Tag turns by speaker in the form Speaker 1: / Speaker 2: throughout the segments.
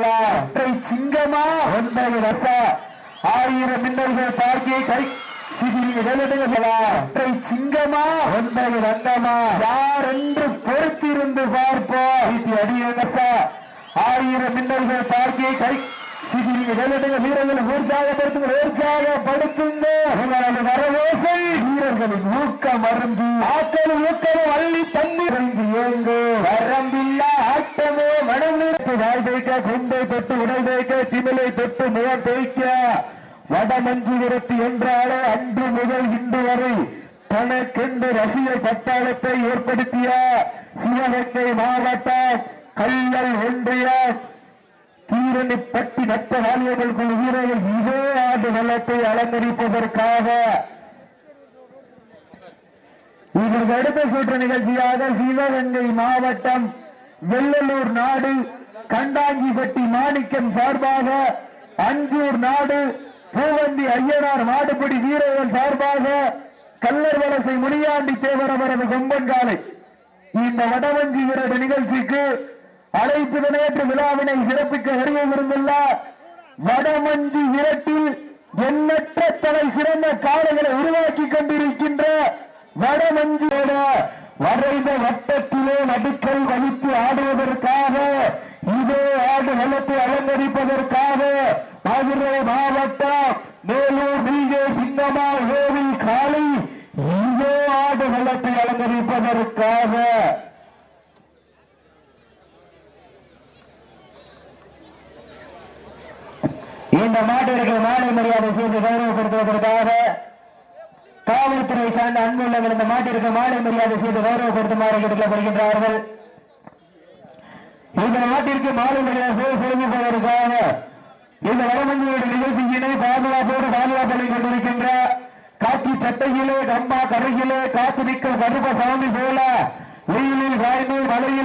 Speaker 1: ஒற்றை சிங்கமா? ஒன்பது ரச ஆயிரம் மின்னல்கள் பார்க்கிய கை ஒற்றை சிங்கமா? ஒன்பது ரங்கமா யார் என்று பொறுத்திருந்து பார்ப்போம். அடியரச ஆயிரம் மின்னல்கள் பார்க்கிய கை வீரர்களை உற்சாகப்படுத்துங்க உற்சாகப்படுத்துங்க உங்களது வரவேசை வீரர்களின் ஊக்கம் மருந்து ஆக்கள் ஊக்கம் அள்ளி தண்ணீர் ஏங்கு வரம்பில்லா ஆட்டமோ மனம் நிறுத்து வாய் தேய்க்க கொண்டை தொட்டு உடல் தேய்க்க திமிலை தொட்டு முகம் தேய்க்க வடமஞ்சு விரத்து என்றாலே அன்று முதல் இன்று வரை தனக்கென்று ரசிகர் பட்டாளத்தை ஏற்படுத்திய சிவகங்கை மாவட்டம் கல்லல் ஒன்றியம் கீரணிப்பட்டி நட்ட வாலியர்கள் வீரர்கள் இதே ஆண்டு வெள்ளத்தை அலங்கரிப்பதற்காக. இதற்கு அடுத்த சுற்று நிகழ்ச்சியாக சிவகங்கை மாவட்டம் வெள்ளலூர் நாடு கண்டாங்கிப்பட்டி மாணிக்கம் சார்பாக அஞ்சூர் நாடு பூவந்தி ஐயனார் மாடுபிடி வீரர்கள் சார்பாக கல்லர் வலசை முனியாண்டி தேவர் அவரது கொம்பன் காலை. இந்த வடவஞ்சி வீரர் நிகழ்ச்சிக்கு அழைப்புதனேற்று விழாவினை சிறப்பிக்க வருகை விருந்துள்ள வடமஞ்சி இரட்டில் எண்ணற்ற தலை சிறந்த காளைகளை உருவாக்கி கொண்டிருக்கின்ற வடமஞ்சியோட வரைந்த வட்டத்திலே நடுக்கல் வகித்து ஆடுவதற்காக இதே ஆடு வளத்தை அலங்கரிப்பதற்காக மதுரை மாவட்டம் மேலூர் நீங்கே சின்னமா கோவில் காலை இதே ஆடு வளத்தை அலங்கரிப்பதற்காக இந்த மாட்டிற்கு மாலை மரியாதை செய்து கௌரவப்படுத்துவதற்காக காவல்துறை சார்ந்த அன்புள்ளவர் இந்த மாட்டிற்கு மாலை மரியாதை செய்து கௌரவப்படுத்துமாறு கேட்டுக்கொள்ளப்படுகின்றார்கள். இந்த நாட்டிற்கு மாலை மரியாதை செய்து செலுத்துவதற்காக இந்த வடமஞ்சியுடைய நிகழ்ச்சியினை பாதுகாப்போடு பாதுகாப்பதை கொண்டிருக்கின்ற காக்கி சட்டையிலே கம்பா கருகிலே காத்து நிற்கும் கருப்பசாமி போல வெயிலில் காய்ந்து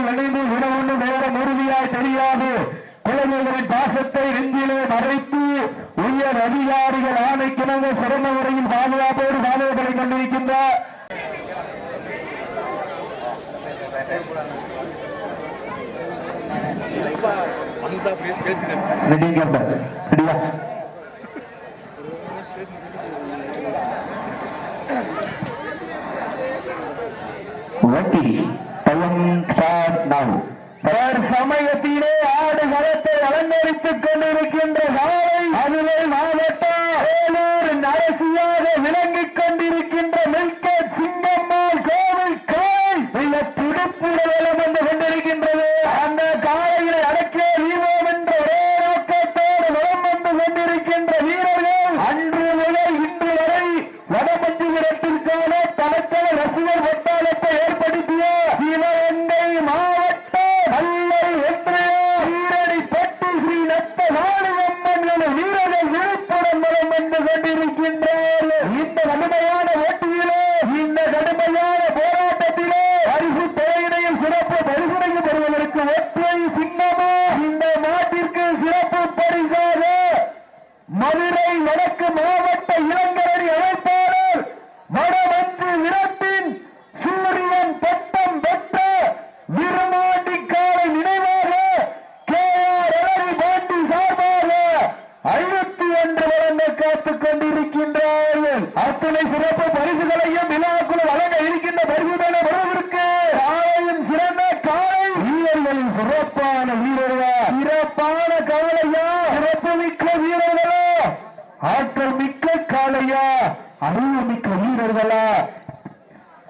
Speaker 1: நினைந்து விட ஒன்று நேரம் உறுதியாய் தெரியாது. குழந்தைகளின் பாசத்தை நெஞ்சிலே மறைத்து உயர் அதிகாரிகள் ஆணைக்கிணங்க சிறந்த முறையில் பாதுகாப்போடு பாதுகாப்பை கொண்டிருக்கின்ற
Speaker 2: அந்த பேஸ் கேட்டுக்கிறேன்
Speaker 1: ரெடிங்க ரெடியா ஓகே டைம் ஸ்டார்ட் நவ் சமயத்திலே ஆடு களத்தை அலங்கரித்துக் கொண்டிருக்கின்ற காலை அதுவே மாவட்ட வேலூர் அரசியாக விளங்கிக் கொண்டிருக்கின்ற மில்கட் சிங்கம்மாள் கோவில் காய். மிக துடுப்புடன் வந்து கொண்டிருக்கின்றது அந்த காலையை அடக்கிய வீரோம் என்ற ஒரே நோக்கத்தோடு வலம் வந்து கொண்டிருக்கின்ற வீரர்கள் அன்று முதல் இன்று வரை வடமஞ்சு விரட்டிற்கான தலத்தல ரசிகர் வட்டாளத்தை ஏற்படுத்திய சிவகங்கை மாவட்டம் நல்லை ஒன்றிய வீரடி பட்டு ஸ்ரீ நத்த வாணியம்மன் வீரர்கள் விழுப்புடன் வலம் வந்து கொண்டிருக்கின்றார்கள் இந்த கடுமையான ஓட்டியிலே இந்த கடுமையான போராட்டத்திலே பரிசு தொகையினையும் சிறப்பு பரிசுரையும் பெறுவதற்கு ஒற்றை சின்னமா இந்த நாட்டிற்கு சிறப்பு பரிசாக மதுரை வடக்கு மாவட்ட இளைஞரணி அமைப்பாளர் வடமஞ்சு விரட்டின் சூரியன் பட்டம் பெற்ற விருமாண்டி காலை நினைவாக கே ஆர் அழகு பாண்டி சார்பாக ஐநூத்தி ஒன்று வழங்க காத்துக் கொண்டிருக்கின்றார்கள் அத்தனை சிறப்பு பரிசுகளையும் விழாக்குழு வழங்க இருக்கின்ற பரிசுகளை வருவதற்கு காலையும் சிறந்த காலை வீரர்களின் சிறப்பான வீரர்களா சிறப்பான காலையா சிறப்பு மிக்க வீரர்களா ஆற்றல் மிக்க காளையா அறிவு மிக்க வீரர்களா?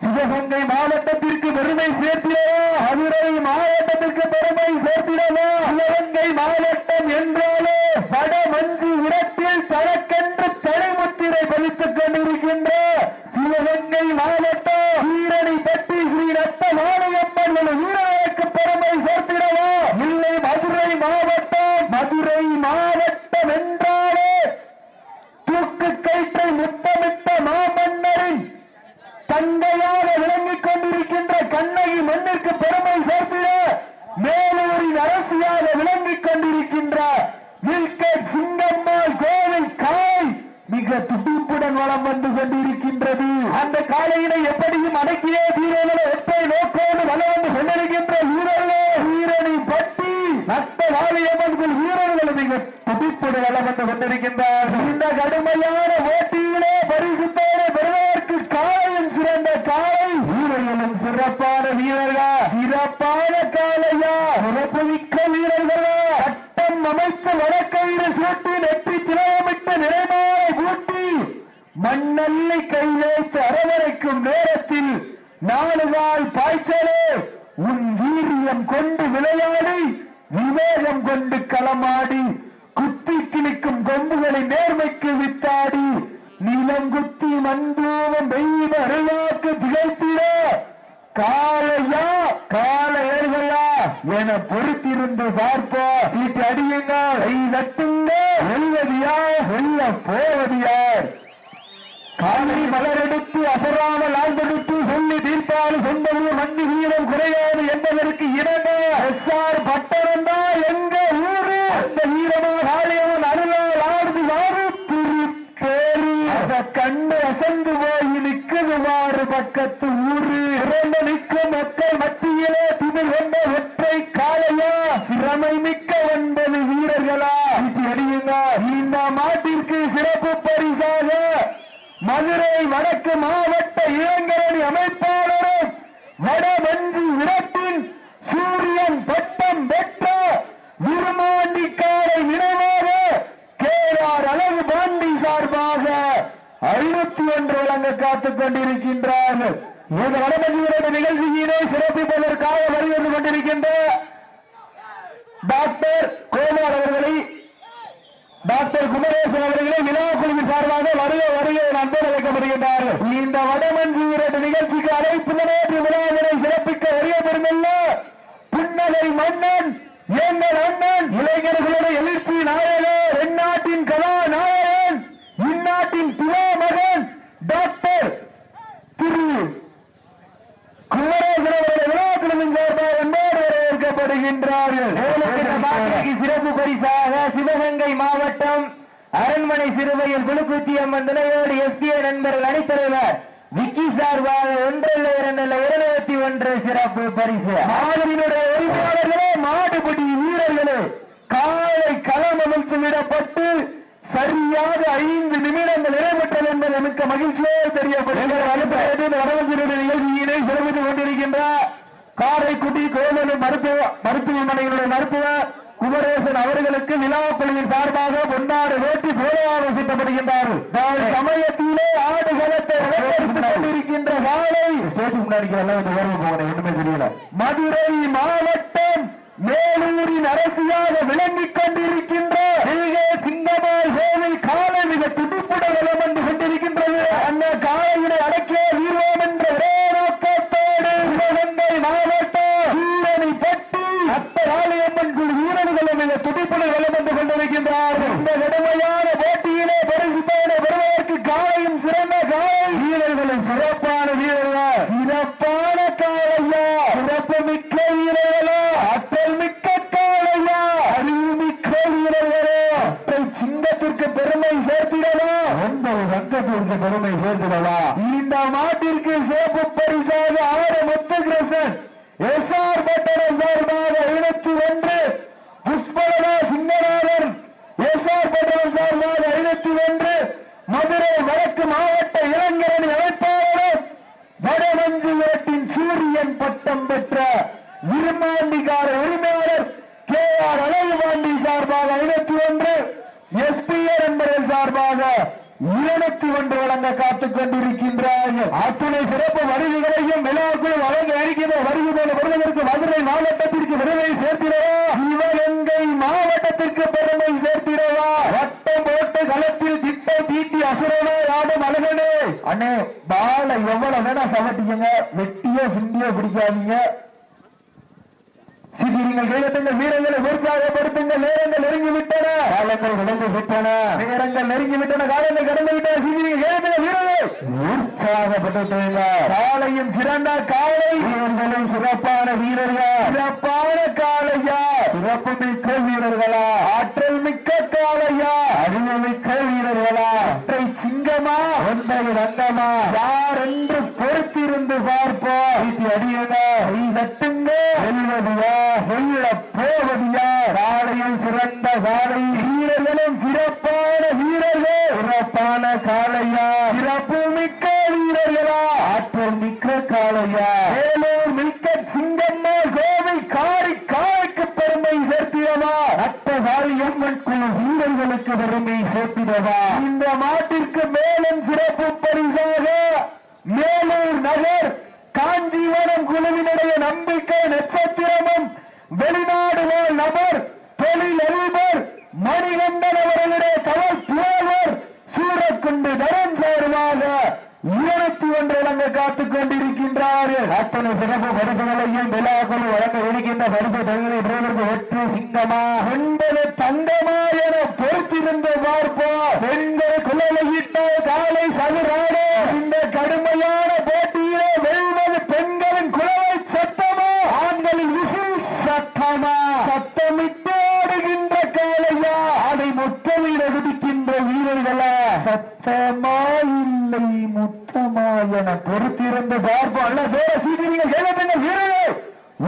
Speaker 1: சிவகங்கை மாவட்டத்திற்கு பெருமை சேர்த்திடவா? மதுரை மாவட்டத்திற்கு பெருமை சேர்த்திடவா? சிவகங்கை மாவட்டம் என்றாலே வட மஞ்சு இடத்தில் தனக்கென்று தலைமுத்திரை பதித்துக் கொண்டிருக்கின்ற சிவகங்கை மாவட்டம் வீரணி பட்டி ஸ்ரீ ரத்த மாலையம்மன் வீரர்களுக்கு பெருமை சேர்த்திடவா? இல்லை மதுரை மாவட்டம் மதுரை மாவட்டம் என்றாலே தூக்கு கயிற்றை முத்தமிட்ட மாமன்னரின் தந்தையாக விளங்கிக் கொண்டிருக்கின்ற கண்ணகி மண்ணிற்கு பெருமை சேர்த்திட மேலூரின் அரசியாக விளங்கிக் கொண்டிருக்கின்ற மில்கேட் சிங்கம்மாள் கோவில் காய் மிக துடிப்புடன் வளம் வந்து கொண்டிருக்கின்றது. அந்த காலையினை எப்படியும் அடக்கியே வீரர்களை ஒற்றை நோக்கோடு வளம் வந்து கொண்டிருக்கின்ற வீரர்களே. வீரனை பட்டி நட்ட வாலியம்மன் வீரர்களை மிக துடிப்புடன் வளம் வந்து கொண்டிருக்கின்றார் இந்த கடுமையான போட்டியிலே பரிசுத்தோடு பெறுவதற்கு காலையும் சிறந்த காலை வீரர்களும் சிறப்பான வீரர்கள் சிறப்பான காலையா சிறப்புமிக்க வீரர்களா சட்டம் அமைத்து வடக்கயிறு சூட்டி நெற்றி திலகமிட்டு நிறைமாறை கூட்டி மண்ணல்லி கையிலேற்று அரவணைக்கும் நேரத்தில் நாலுகால் பாய்ச்சலே உன் வீரியம் கொண்டு விளையாடி விவேகம் கொண்டு களமாடி குத்தி கிழிக்கும் கொம்புகளை நேர்மைக்கு வித்தாடி நிலங்குத்தி மந்தூவம் வெயில் அருளாக்கு திகழ்த்திட காலையா கால ஏழ்களா என பொறுத்திருந்து பார்ப்போம் சீட்டு அடியுங்க கை தட்டுங்க வெல்வது யார் வெல்ல போவது யார் காவிரி மலரெடுத்து அசராமல் ஆழ்ந்தெடுத்து சொல்லி தீர்ப்பால் சொந்தமும் மண்ணி வீரம் குறையாது என்பதற்கு இடமே. எஸ் ஆர் பட்டணம் தான் எங்க ஊரு? அந்த வீரமா காளியவன் அருளால் ஆடுது யாரு திருப்பேரி. அத கண்டு அசந்து போய் நிற்குது வாரு பக்கத்து ஊரு. இறந்து நிற்கும் மக்கள் மத்தியிலே திமிர் கொண்ட ஒற்றை காளையா சிறமை மிக்க ஒன்பது வீரர்களா இப்படி அடியுங்க இந்த மாட்டிற்கு சிறப்பு பரிசாக மதுரை வடக்கு மாவட்ட இளைஞரணி அமைப்பாளரும் வடமஞ்சி இரட்டின் சூரியன் பட்டம் பெற்ற விருமாண்டிக்காரை நினைவாக கேஆர் அழகு பாண்டி சார்பாக ஐநூத்தி ஒன்று வழங்க காத்துக் கொண்டிருக்கின்றார்கள் இந்த வடமஞ்சி இரண்டு நிகழ்ச்சியினை சிறப்பிப்பதற்காக வருகிறது கொண்டிருக்கின்ற டாக்டர் கோமார் அவர்களை டாக்டர் குமரேசன் அவர்களே விழா குழுவின் சார்பாக வருக வருகை என அன்போடு அழைக்கப்படுகின்றார்கள். இந்த வடமஞ்சி இரண்டு நிகழ்ச்சிக்கு அழைப்பு நேற்று விழாவினை சிறப்பிக்க வருக பெருமல்ல புன்னகை மன்னன் எங்கள் அண்ணன் இளைஞர்களுடைய எழுச்சி நாயகர் எந்நாட்டின் கதாநாயகன் இந்நாட்டின் துணை மகன் டாக்டர் திரு குமரேசன் அவருடைய விழாக்குழுவின் சார்பாக மாட்டிற்கு சிறப்பு பரிசாக சிவகங்கை மாவட்டம் அரண்மனை சிறுவையில் குழுக்குத்தி அம்மன் துணையோடு எஸ்பிஐ நண்பர்கள் அணித்தலைவர் விக்கி சார்பாக ஒன்றல்ல இரண்டல்ல இருநூத்தி ஒன்று சிறப்பு பரிசு. மாடுவினுடைய உரிமையாளர்களே மாடுபிடி வீரர்களே காலை களம் அமைத்து விடப்பட்டு சரியாக ஐந்து நிமிடங்கள் நிறைவேற்றது என்பது மிக்க மகிழ்ச்சியோடு தெரியப்படுகிறது நிகழ்ச்சியினை சிறப்பித்துக் கொண்டிருக்கின்றார் காரைக்குடி கோவலூர் மருத்துவ மருத்துவமனையினுடைய மருத்துவர் குமரேசன் அவர்களுக்கு விழா குழுவின் சார்பாக பொன்னாடு வேட்டி சித்தப்படுகின்றார்கள் சமயத்திலே ஆடுகளத்தை அலங்கரித்துக் கொண்டிருக்கின்ற காலை ஸ்டேஜ் முன்னாடி வந்து ஒண்ணுமே தெரியல. மதுரை மாவட்டம் மேலூரின் அரசியாக விளங்கிக் கொண்டிருக்கின்ற மிக சிங்கமாய் கோவில் காலை மிக துடுப்புடன் வலம் வந்து கொண்டிருக்கின்றது. அந்த காலையினை அடக்கிய வீரோம் என்ற ஒரே நோக்கத்தோடு சிவகங்கை மாவட்டம் வீரனை பட்டி அத்த காளியம்மன் குழு வீரர்களும் மிக துடிப்புடன் வலம் வந்து கொண்டிருக்கின்றார்கள் இந்த கடுமையான போட்டியிலே பரிசுத்தோடு பெறுவதற்கு காலையும் சிறந்த காலை வீரர்களும் சிறப்பான வீரர்கள் சிறப்பான காலையா சிறப்பு மிக்க வீரர்களா ஆற்றல் மிக்க காலையா அறிவு மிக்க வீரர்களே அத்தை சிங்கத்திற்கு பெருமை சேர்த்திடவா ஒன்பது சங்கத்திற்கு பெருமை சேர்த்திடவா இந்த மாட்டிற்கு சிறப்பு பரிசாக ஆறு முத்துகிருஷ்ணன் எஸ் ஆர் பட்டணம் சார்பாக ஐநூத்தி ஒன்று புஷ்பலதா சிங்கநாதன் எஸ் ஆர் பட்டணம் சார்பாக ஐநூத்தி ஒன்று மதுரை வடக்கு மாவட்ட இளைஞரணி அமைப்பாளரும் வடமஞ்சு வேட்டின் சூரியன் பட்டம் பெற்ற இருமாண்டிகார உரிமையாளர் கே ஆர் அழகுபாண்டி சார்பாக ஐநூத்தி ஒன்று எஸ்பிஆர் என்பதன் சார்பாக இருநூத்தி ஒன்று வழங்க காத்துக் கொண்டிருக்கின்றார்கள். அத்துணை சிறப்பு வருகைகளையும் விழாக்குழு வழங்க இருக்கின்ற வருகைகளை வருவதற்கு மதுரை மாவட்டத்திற்கு விருதை சேர்த்திடவா? சிவகங்கை மாவட்டத்திற்கு பெருமை சேர்த்திடவா? வட்டம் போட்டு களத்தில் திட்டம் தீட்டி அசுரனோ ஆடும் அழகனே. அண்ணே பாலை எவ்வளவு வேணா சமட்டிக்கங்க வெட்டியோ சிண்டியோ பிடிக்காதீங்க. சிதிரிங்கள் கையெழுத்துங்கள் வீரர்களை உற்சாகப்படுத்துங்கள் நேரங்கள் காலங்கள் கடந்து விட்டன. நேரங்கள் நெருங்கி விட்டன. காலங்கள் கடந்து விட்டன. உற்சாகப்பட்டு காலையும் சிறந்த காலை. வீரர்களும் சிறப்பான வீரர்கள்? சிறப்பான காலையா? சிறப்பு மிக்க வீரர்களா? ஆற்றல் மிக்க காலையா? அறிவு மிக்க வீரர்களா? ஒற்றை சிங்கமா? ஒன்றை ரங்கமா? யார் என்று பொறுத்திருந்து பார்ப்போம். அடியுங்க கை தட்டுங்க. வெல்வதியா வெல்ல போவதியா காலையில் சிறந்த காலை வீரர்களும் சிறப்பான வீரர்கள் சிறப்பான காளையா சிறப்பு மிக்க வீரர்களா ஆற்றல் மிக்க காளையா வேலூர் மிக்க சிங்கம்மா கோவை காரி காலைக்கு பெருமை சேர்த்திடவா ரத்தகாரி அம்மன் குழு வீரர்களுக்கு பெருமை சேர்த்திடவா இந்த மாட்டிற்கு மேலும் சிறப்பு பரிசாக மேலூர் நகர் காஞ்சிவரம் குழுவினுடைய நம்பிக்கை நட்சத்திரமும் வெளிநாடு வாழ் நபர் தொழில் அதிபர் மணிகண்டன் அவர்களுடைய தவல் புலவர் சூரக்குண்டு தரம் சார்பாக இருபத்தி ஒன்று வழங்க காத்துக் கொண்டிருக்கின்றார்கள் அத்தனை சிறப்பு பரிசுகளையும் விழாக்கள் வழங்க இருக்கின்ற பரிசு தொழிலை பெறுவதற்கு ஒற்று சிங்கமா ஒன்பது தங்கமா என பொறுத்திருந்து பார்ப்போம் பெண்கள் குழலையிட்ட இந்த கடுமையான போட்டியிலே வெல்வது பெண்களின் குழலை சத்தமா ஆண்களின் விசில் சத்தமா சத்தமிட்டு ஆடுகின்ற காலையா அதை முத்தமிட குதிக்கின்ற வீரர்களா. சத்தமா இல்லை முத்தமா என பொறுத்திருந்து பார்ப்போம். அல்ல வேற சீக்கிரங்க கேளுங்க வீரர்கள்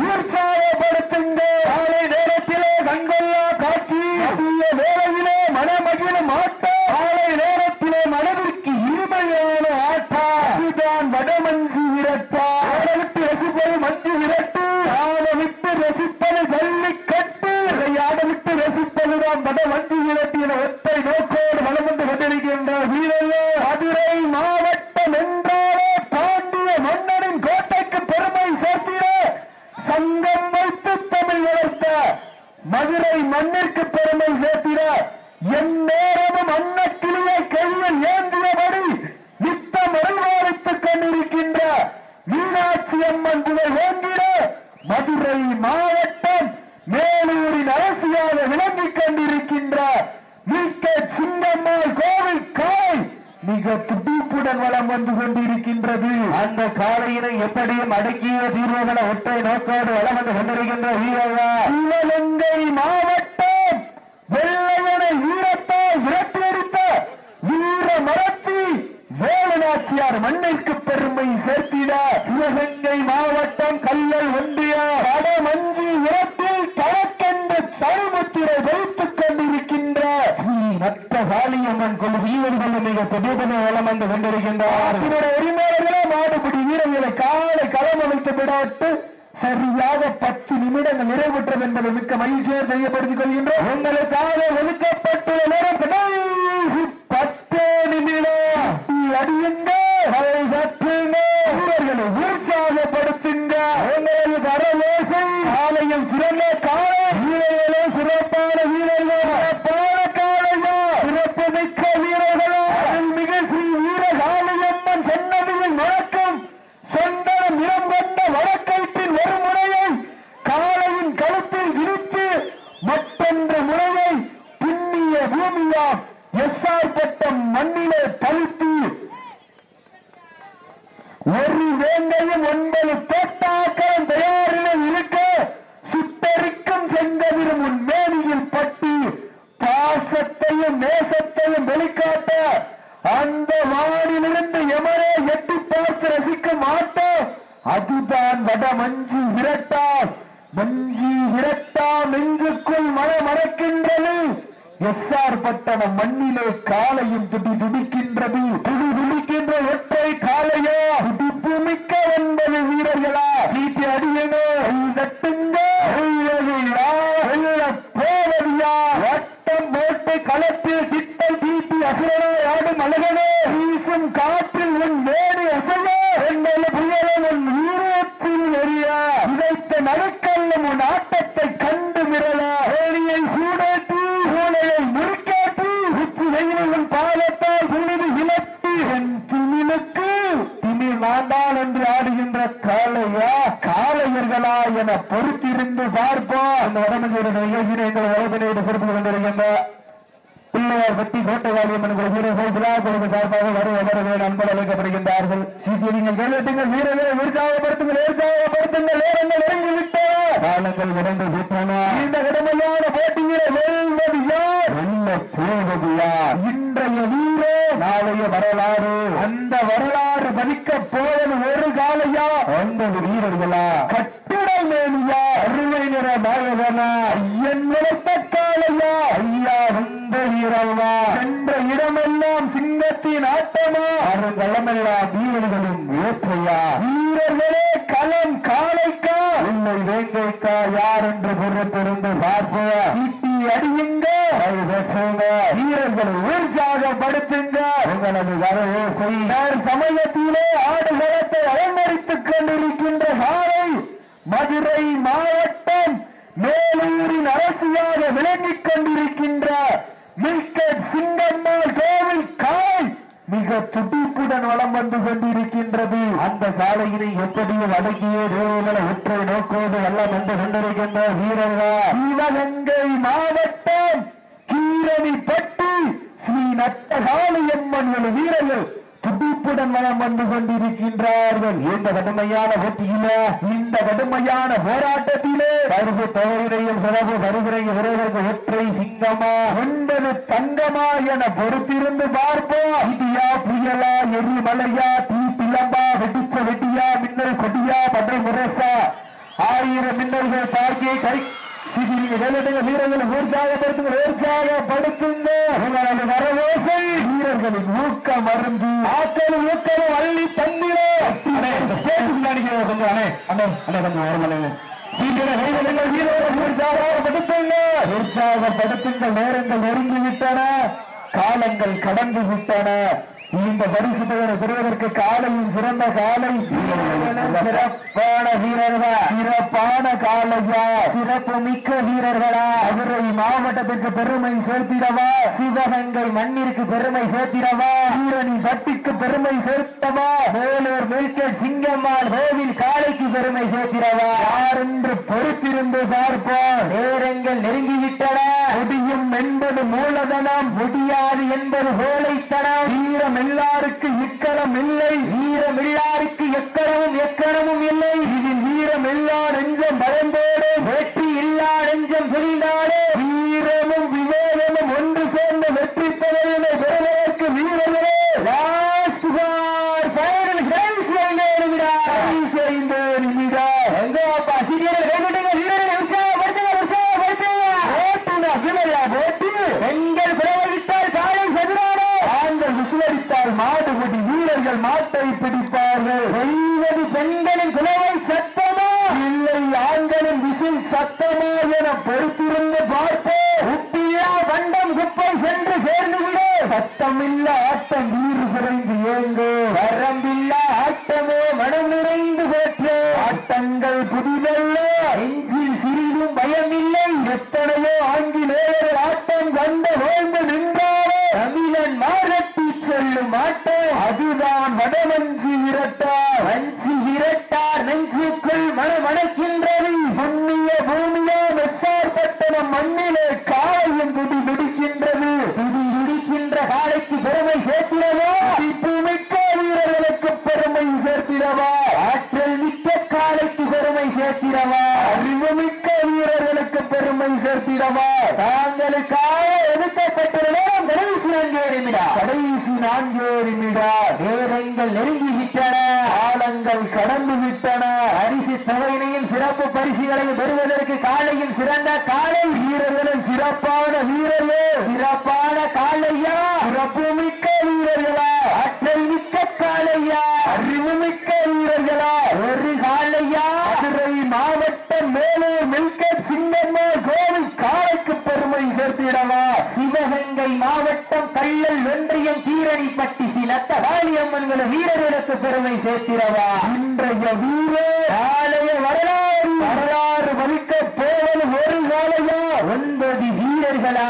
Speaker 1: உற்சாகப்படுத்துங்க காலை நேரத்திலே கண்கொள்ளா காட்சி மதிய வேளையிலே மனமகிழும் ஆட்டம் காலை நேரத்திலே மனதிற்கு இனிமையான ஆட்டம் இதுதான் வடமஞ்சி விரட்டா ஆட விட்டு ரசிப்பது மஞ்சு விரட்டு ஆட விட்டு ரசிப்பது ஜல்லிக்கட்டு இதை ஆட விட்டு ரசிப்பதுதான் நோக்கோடு வளம் வந்து கொண்டிருக்கின்ற மதுரை மாவட்டம் என்றாலே பாண்டிய மன்னனின் கோட்டைக்கு பெருமை சேர்த்திட சங்கம் வைத்து தமிழ் வளர்த்த மதுரை மண்ணிற்கு பெருமை சேர்த்திட என் நேரமும் அன்னக்கிளியை கையில் ஏந்தியபடி நித்தம் அருள்வாரித்துக் கொண்டிருக்கின்ற மீனாட்சி அம்மன் புகழ் ஓங்கிட மதுரை மாவட்டம் மேலூரின் அரசியாக விளங்கிக் கொண்டிருக்கின்ற சிங்கம்மாள் கோவில் காய் மிக துடிப்புடன் வளம் வந்து கொண்டிருக்கின்றது. அந்த காலையினை எப்படியும் அடக்கிய தீர்வுகள ஒற்றை நோக்கோடு வளம் வந்து கொண்டிருக்கின்ற வீரர்களா சிவகங்கை மாவட்டம் வெள்ளையனை வீரத்தால் விரட்டியடித்த வீர மரத்தி வேலுநாச்சியார் மண்ணிற்கு பெருமை சேர்த்திட சிவகங்கை மாவட்டம் கல்லல் ஒன்றிய வடமஞ்சி இரத்தில் தனக்கென்று சருமுத்திரை வைத்துக் கொண்டிருக்கின்ற ஸ்ரீ நத்த காளியம்மன் குழு வீரர்களும் மிக துடிபன வளம் வந்து கொண்டிருக்கின்றார் உரிமையாளர்களே மாடுபிடி வீரர்களை காலை களம் அமைத்து விடவிட்டு சரியாக பத்து நிமிடங்கள் நிறைவுற்றது என்பதை மிக்க மகிழ்ச்சியோடு தெரியப்படுத்திக் கொள்கின்றோம் உங்களுக்காக ஒதுக்கப்பட்டுள்ள நேரம் கடைசி பத்து நிமிடம் அடியுங்க அதை சற்றுங்க வீரர்களை உற்சாகப்படுத்துங்க உங்களது வரவேசை ஆலயம் சிறந்த கால வீரர்களே சிறப்பான வீரர்கள் சிறப்பான காலையா சிறப்பு மிக்க வீரர்களா மிக ஸ்ரீ வீர காளியம்மன் சன்னதியில் வணக்கம் சொந்தம் நிறம் கொண்ட வழக்கத்தின் ஒரு முறையை காளையின் கழுத்தில் விரித்து மற்றொன்று முறையை புண்ணிய பூமியாம் எஸ்ஆர் பட்டம் மண்ணிலே தழுத்தி ஒரு வேங்கையும் ஒன்பது தோட்டாக்களும் தயாரில் இருக்க சுட்டரிக்கும் செங்கதிரும் உன் மேனியில் பட்டி பாசத்தையும் நேசத்தையும் வெளிக்காட்ட அந்த வானிலிருந்து எமரே எட்டி பார்த்து ரசிக்கும் ஆட்டம் அதுதான் வட மஞ்சி விரட்டா மஞ்சி விரட்டா நெஞ்சுக்குள் மன மறக்கின்றது எஸ் ஆர் பட்டணம் மண்ணிலே காலையும் துடி துடிக்கின்றது துடி துடிக்கின்ற ஒற்றை காலையா துடிப்பு மிக்க ஒன்பது வீரர்களா சீட்டி அடியனோ தட்டுங்க போவதியா வட்டம் போட்டு களத்தில் அசுரனே தீட்டி ஆடும் அழகனே வீசும் காற்றில் உன் வேடு அசைய. என்னை புயலும் உன் வீரத்தில் எரிய. இதைத்த நடுக்கல்லும் உன் ஆட்டத்தை கண்டு மிரள ஏணியை சூடேற்றி சூளையை முறுக்கேற்றி சுற்றி வெயிலில் உன் பாதத்தால் புழுது இழப்பி என் திமிழுக்கு திமிழ் நான்தான் என்று ஆடுகின்ற காளையா காளையர்களா என பொறுத்திருந்து பார்ப்போம். அந்த வடமஞ்சூர நிகழ்ச்சியை எங்கள் வளர்ப்பினோடு சிறப்பு கொண்டிருக்கின்ற பிள்ளையார் பட்டி கோட்டைவாளியம்மன் வீரர்கள் விழா குழுக்கு சார்பாக வருவதற்கு அன்பல் அழைக்கப்படுகின்றார்கள் சிசி நீங்கள் கேள்விட்டுங்கள் வீரர்களை உற்சாகப்படுத்துங்கள் உற்சாகப்படுத்துங்கள் நேரங்கள் நெருங்கி விட்டன காலங்கள் விரைந்து விட்டன இந்த கடுமையான போட்டியிலே வெல்வது யார் வெல்ல போவது யார் இன்றைய வீரோ நாளைய வரலாறு அந்த வரலாறு வீரர்களா? கட்டுடல் மேனியா அருமை நிற நாயகனா ஐயன் வளர்த்த காளையா? ஐயா வந்த வீரவா சென்ற இடமெல்லாம் சிங்கத்தின் ஆட்டமா? அருங்களமெல்லாம் வீரர்களும் ஏற்றையா வீரர்களே களம் காளைக்கா? உன்னை வேங்கைக்கா யார் என்று பொறுத்திருந்து பார்ப்போம். ஈட்டி அடியுங்க. வீரர்களை உற்சாகப்படுத்துங்க உங்களது சமயத்திலே ஆடுகளத்தை அலங்கரித்துக் கொண்டிருக்கின்ற காலை மதுரை மாவட்டம் மேலூரின் அரசியாக விளங்கிக் கொண்டிருக்கின்ற மில்கட் சிங்கம்மாள் கோவில் காய் மிக துடிப்புடன் வளம் வந்து கொண்டிருக்கின்றது. அந்த காலையினை எப்படியும் அடக்கிய தேவங்களை ஒற்றை நோக்கோடு எல்லாம் வந்து கொண்டிருக்கின்ற வீரர்கள்? சிவகங்கை மாவட்டம் கீரணிப்பட்டு ஸ்ரீ நட்டகாளியம்மன் என்ற வீரர்கள் துடிப்புடன் வளம் வந்து கொண்டிருக்கின்றார்கள். இந்த கடுமையான போட்டியில இந்த கடுமையான போராட்டத்திலே பருகு தோழினையும் சிறகு வருகிறைய வீரர்களுக்கு ஒற்றை சிங்கமா ஒன்பது தங்கமா என பொறுத்திருந்து பார்ப்போம். இடியா புயலா எரிமலையா தீ பிளம்பா வெடிச்ச வெட்டியா மின்னல் கொடியா படை முரசா ஆயிரம் மின்னல்கள் பார்க்கே கை சிகிரிங்க வேலையிடுங்க வீரர்களை உற்சாகப்படுத்துங்க உற்சாகப்படுத்துங்க உங்களது வரவேசை வீரர்களின் ஊக்க மருந்து ஆக்களும் ஊக்கமும் அள்ளி தந்திரே. ஸ்டேஜுக்கு அடிக்கிற கொஞ்சம் அண்ணே. அண்ணே அண்ணே கொஞ்சம் வரமல்ல சீக்கிரம் கைகளில் வீரர்கள் உற்சாகப்படுத்துங்க உற்சாகப்படுத்துங்க நேரங்கள் நெருங்கி விட்டன காலங்கள் கடந்து விட்டன. இந்த பரிசு தொகையை பெறுவதற்கு காலையும் சிறந்த காலை. சிறப்பான வீரர்களா. சிறப்பான காலையா. சிறப்பு மிக்க வீரர்களா. மதுரை மாவட்டத்திற்கு பெருமை சேர்த்திடவா. சிவகங்கை மண்ணிற்கு பெருமை சேர்த்திடவா. வீரணி பட்டிக்கு பெருமை சேர்த்தவா. வேலூர் மில்கட் சிங்கம்மாள் கோவில் காளைக்கு பெருமை சேர்த்திடவா. யார் என்று பொறுத்திருந்து பார்ப்போம். நேரங்கள் நெருங்கிவிட்டன. முடியும் என்பது மூலதனம். முடியாது என்பது கோழைத்தனம் வீரம் எல்லாருக்கு இக்கரம் இல்லை வீரம் எல்லாருக்கு எக்கரமும் எக்கரமும் இல்லை இதில் வீரம் எல்லா நெஞ்சம் பயந்தோடு வெற்றி இல்லா நெஞ்சம் புரிந்தாலே வீரமும் விவேகமும் ஒன்று சேர்ந்த வெற்றி தொகையினை பெறுவதற்கு வீரர்களே லாஸ்ட் பார் ஃபைனல் ஃப்ரெண்ட்ஸ் எங்கே இருக்கிறா ஐந்து நிமிடம் எங்கோ அப்பா சீரியல் கைவிட்டுங்க வீரர்களை உற்சாகப்படுத்துங்க உற்சாகப்படுத்துங்க ஓட்டுனா விமலா போட்டு பெண்கள் பிரயோகித்தால் காலை சதுரானோ ஆண்கள் விசிலடித்தால் மாடுபடி வீரர்கள் மாட்டை பிடிப்பார்கள் செய்வது பெண்களின் குலவை சத்தமா இல்லை ஆண்களின் விசில் சத்தமா என பொறுத்திருந்து பார்ப்போம் உப்பில்லா வண்டம் குப்பை சென்று சேர்ந்து விடு சத்தமில்ல ஆட்டம் வீறு குறைந்து ஏங்கு வரம்பில்லா ஆட்டமோ மனம் நிறைந்து போற்று ஆட்டங்கள் புதிதல்ல எஞ்சில் சிறிதும் பயமில்லை எத்தனையோ ஆங்கிலேயர் ஆட்டம் கண்ட வாழ்ந்து நின்றாரோ தமிழன் மாரட்டி செல்லும் ஆட்டம் அதுதான் வடவஞ்சி விரட்டார் வஞ்சி விரட்டார் நெஞ்சுக்குள் மனமணக்கின்றது புண்ணிய பூமியோ வெசார் பட்டணம் மண்ணிலே காலையும் துடி துடிக்கின்றது துடி துடிக்கின்ற காலைக்கு பெருமை சேர்த்திடவா? மிக்க வீரர்களுக்கு பெருமை சேர்த்திடவா? ஆற்றல் மிக்க காலைக்கு பெருமை சேர்த்திடவா? அறிவு மிக்க வீரர்களுக்கு பெருமை சேர்த்திடவா? தாங்களுக்காக ஒதுக்கப்பட்ட நேரம் கடைசி நான்கே நிமிடா கடைசி நான்கே நிமிடா நேரங்கள் நெருங்கி விட்டன காலங்கள் கடந்து விட்டன அரிசி தொகையினையும் சிறப்பு பரிசுகளையும் பெறுவதற்கு காலையில் சிறந்த காலை. வீரர்களும் சிறப்பான வீரர்களே. சிறப்பான காலையா? சிறப்பு மிக்க வீரர்களா? ஆற்றல் மிக்க காலையா? அறிவு மிக்க வீரர்களா? ஒரு காலையா? மதுரை மாவட்டம் மேலூர் மில்கட் சிங்கம்மா கோவில் காலைக்கு பெருமை சேர்த்திடவா சிவகங்கை மாவட்டம் கள்ளல் ஒன்றியம் கீரணிப்பட்டி சிலத்த காளியம்மன்கள் வீரர்களுக்கு பெருமை சேர்த்திடவா இன்றைய வீரே ஆலய வரலாறு. வரலாறு வலிக்க போவது ஒரு காலையா ஒன்பது வீரர்களா?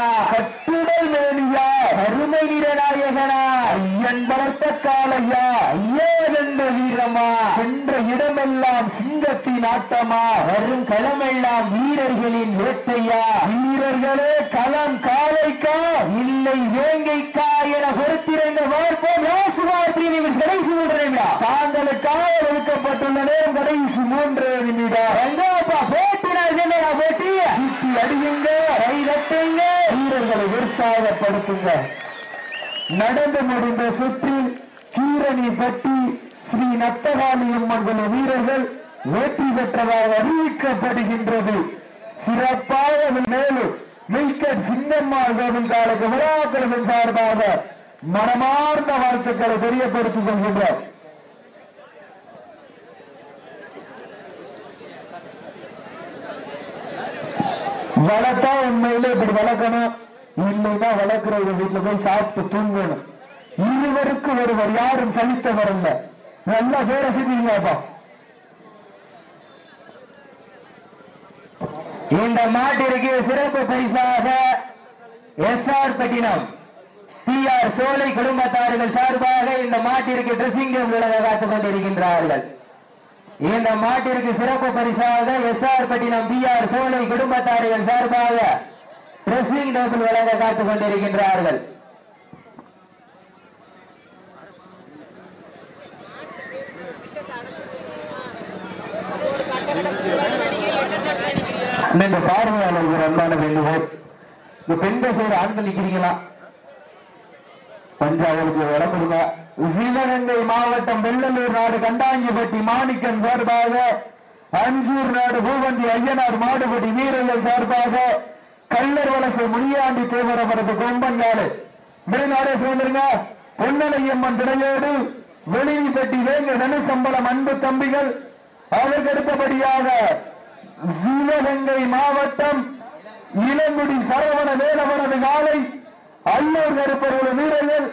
Speaker 1: கட்டுடல் மேனியா அருமை நிறநாயகனா ஐயன் வளர்த்த காலையா ஐயா என்ற வீரமா சென்ற இடமெல்லாம் சிங்கத்தின் ஆட்டமா வரும் களமெல்லாம் வீரர்களின் வேட்டையா வீரர்களே களம் காலைக்கா இல்லை வேங்கைக்கா என பொறுத்திருந்த பார்ப்போம் ராசுவார்த்தி நீங்கள் கடைசி மூன்று நிமிடம். தாங்களுக்காக ஒதுக்கப்பட்டுள்ள நேரம் கடைசி மூன்று நிமிடம். எங்கப்பா போட்டினா என்னடா போட்டி? அடியுங்க கை தட்டுங்க. வீரர்களை உற்சாகப்படுத்துங்க. நடந்து முடிந்த சுற்றில் கீரணி பட்டி ஸ்ரீ நத்தகாளி அம்மன் வீரர்கள் வெற்றி பெற்றதாக அறிவிக்கப்படுகின்றது. சிறப்பாக மேலும் மில்கட் சிங்கம்மா கோவில் காலக்கு விழாக்களின் சார்பாக மனமார்ந்த வாழ்த்துக்களை தெரியப்படுத்திக் கொள்கின்றோம். வளர்த்தா உண்மையிலே இப்படி வளர்க்கணும் இல்லைன்னா வளர்க்கிறவங்க வீட்டுல போய் சாப்பிட்டு தூங்கணும். இருவருக்கு ஒருவர் யாரும் சலித்தவர் அல்ல. நல்லா பேர செஞ்சீங்கப்பா
Speaker 3: இந்த மாட்டிற்கு சிறப்பு பரிசாக S R Pattinam. T R Solai குடும்பத்தார்கள் சார்பாக இந்த மாட்டிற்கு டிரெஸ்ஸிங் ரூம் விலக காத்துக் கொண்டிருக்கின்றார்கள். இந்த மாட்டிற்கு சிறப்பு பரிசாக S R Pattinam P R Solai குடும்பத்தார்கள் சார்பாக ட்ரெஸ்ஸிங் டேபிள் வழங்க காத்துக் கொண்டிருக்கின்றார்கள்
Speaker 1: இந்த பார்வையாளர்கள் அன்பான பெண்கள் இந்த பெண்கள் செய்யற ஆண்கள் நிக்கிறீங்களா? பஞ்சாபுக்கு உடம்புங்க சிவகங்கை மாவட்டம் வெள்ளலூர் நாடு கண்டாங்கிப்பட்டி மாணிக்கம் சார்பாக அஞ்சூர் நாடு பூவந்தி ஐயனார் மாடுபடி வீரர்கள் சார்பாக கல்லர் வலசை முனியாண்டி தேவரவரது கொம்பங்காடு மேல்நாடே சேர்ந்துருங்க பொன்னலையம்மன் திரையோடு வெளியிப்பட்டி வேங்க நனசம்பளம் அன்பு தம்பிகள் அதற்கு அடுத்தபடியாக சிவகங்கை மாவட்டம் இளங்குடி சரவண வேலவனது காலை அல்லூர் கருப்பர்கள் வீரர்கள்.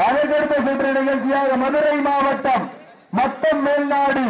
Speaker 1: அதற்கடுத்த சுற்று நிகழ்ச்சியாக மதுரை மாவட்டம் மத்தம் மேல்நாடு